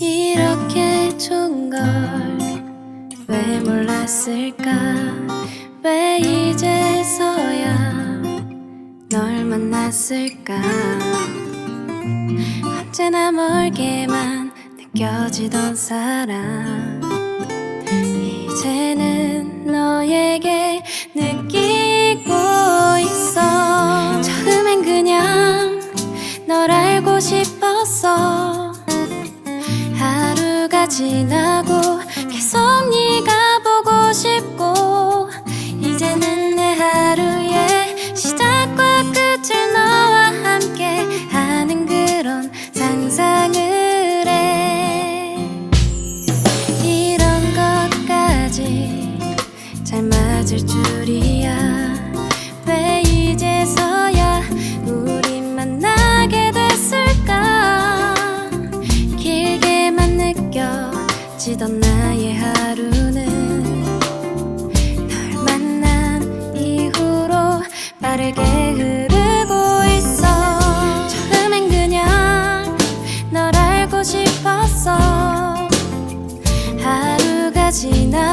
이렇게 좋은 걸 왜 몰랐을까? 왜 이제서야 널 만났을까? 언제나 멀게만 느껴지던 사람 이제는 너에게 느 널 알고 싶었어. 하루가 지나고 계속 네가 보고 싶고 이제는 내 하루의 시작과 끝을 너와 함께 하는 그런 상상을 해. 이런 것까지 잘 맞을 줄이야 느껴지던 나의 하루는 널 만난 이후로 빠르게 흐르고 있어. 처음엔 그냥 널 알고 싶었어. 하루가 지나